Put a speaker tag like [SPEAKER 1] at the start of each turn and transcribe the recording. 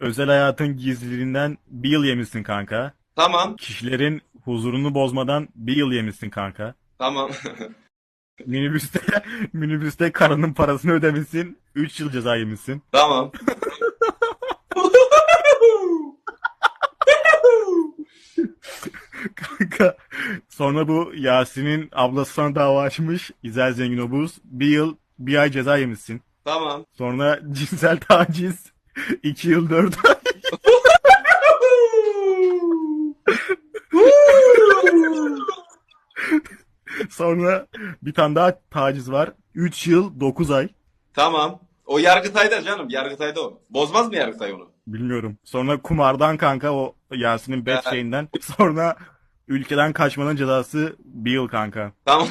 [SPEAKER 1] özel hayatın gizliliğinden bir yıl yemişsin kanka.
[SPEAKER 2] Tamam.
[SPEAKER 1] Kişilerin huzurunu bozmadan bir yıl yemişsin kanka.
[SPEAKER 2] Tamam.
[SPEAKER 1] Minibüste minibüste karının parasını ödemişsin. 3 yıl ceza yemişsin.
[SPEAKER 2] tamam.
[SPEAKER 1] Kanka sonra bu Yasin'in ablası sana dava açmış. İzel Zengin Obuz. Bir yıl bir ay ceza yemişsin.
[SPEAKER 2] tamam.
[SPEAKER 1] Sonra cinsel taciz. 2 yıl 4 ay. Sonra bir tane daha taciz var. 3 yıl 9 ay.
[SPEAKER 2] tamam. O Yargıtay'da canım. Yargıtay'da o. Bozmaz mı Yargıtay onu?
[SPEAKER 1] Bilmiyorum. Sonra kumardan kanka o Yasin'in bet şeyinden. Sonra ülkeden kaçmanın cezası bir yıl kanka.
[SPEAKER 2] Tamam.